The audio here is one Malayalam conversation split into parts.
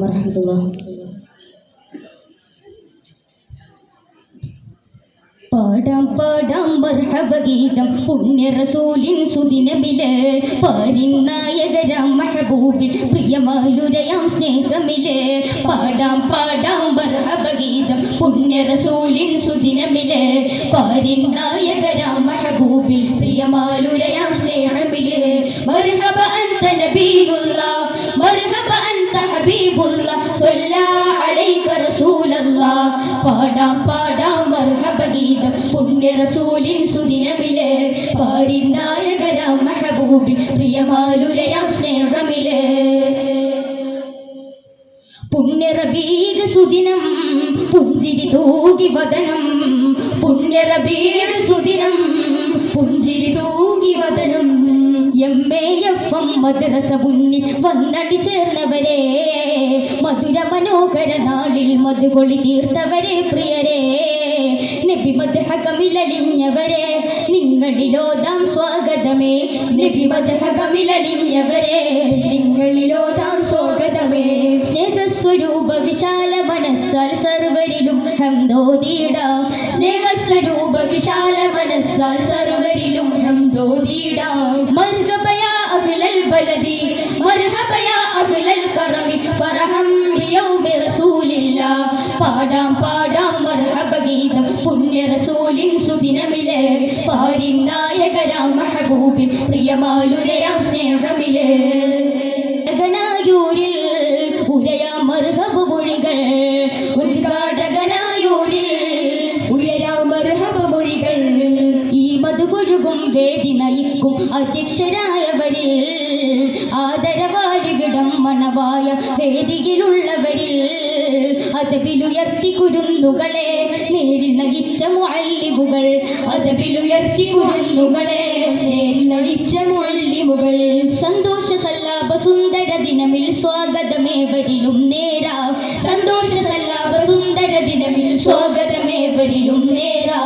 വറഹമത്തുള്ള പാടാം പാടാം മർഹബഗീതം പുണ്യ റസൂലിൻ സുദിനബിൽ. പാരിൻ നായകരാം മഹബൂബിൽ. പ്രിയമാലുരയാം സ്നേഹമിൽ. പാടാം പാടാം മർഹബഗീതം പുണ്യ റസൂലിൻ സുദിനമിൽ പാരിൻ നായകരാം മഹബൂബിൽ. പ്രിയമാലുരയാം സ്നേഹമിൽ. മർഹബ അന്ത പാടാം പാടാം മർഹബ ഗീതം. പുണ്യ റസൂലിൻ സുദിനമിൽ പാടിൻ നായകരാം മഹബൂബി പ്രിയമാലുരയാം സ്നേഹമിൽ. പുണ്യ റബീദ് സുദിനം പുഞ്ചിരി തൂകി വദനം. പുണ്യ റബീദ് സുദിനം പുഞ്ചിരി തൂകി വദനം. M A F M Madrasa മുന്നിൽ വന്നടി ചേർന്നവരെ. മധുര മനോഹര നാളിൽ മധുകൊളി തീർത്തവരെ പ്രിയരെ. നബി മധുഹകമിലലിഞ്ഞവരെ നിങ്ങളിലോതാം സ്വാഗതമേ. നബി മധുഹകമിലലിഞ്ഞവരെ നിങ്ങളിലോതാം സ്വാഗതമേ. സ്നേഹസ്വരൂപ വിശാല മനസ്സാൽ സർവരിലും ഹംദോദീടാം സ്നേഹസ്വരൂപ വിശാല മനസ്സാൽ സർവരിലും മർഗബയ പാടാം പാടാം പുണ്യ റസൂലിൻ സുദിനമിൽ പാരിൻ നായകരാം മഹബൂബിൻ പ്രിയമാലുരയാം സ്നേഹമിൽ. മധുപൊരുകും വേദി നയിക്കും. അധ്യക്ഷരായവരിൽ ആദരവാരിവിടം മണവായ വേദിയിലുള്ളവരിൽ അതവിലുയർത്തി കുരുന്നുകളെ നേരിൽ നയിച്ച മുഅല്ലിമുകൾ. അതവിലുയർത്തി കുരുന്നുകളെ നേരിൽ നയിച്ച മുഅല്ലിമുകൾ. സന്തോഷ സല്ലാപ സുന്ദര ദിനമിൽ സ്വാഗതമേവരിലും നേരാ. സന്തോഷ സല്ലാപ സുന്ദര ദിനമിൽ സ്വാഗതമേവരിലും നേരാ.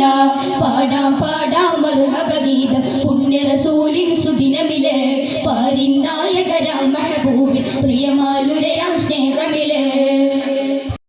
റസൂലില്ലാ പാടാം പാടാം മർഹബ ഗീതം പുണ്യ റസൂലിൻ സുദിനമിൽ പാരിൻ നായകരാം മഹബൂബിൻ. പ്രിയമാലുരയാം സ്നേഹമിൽ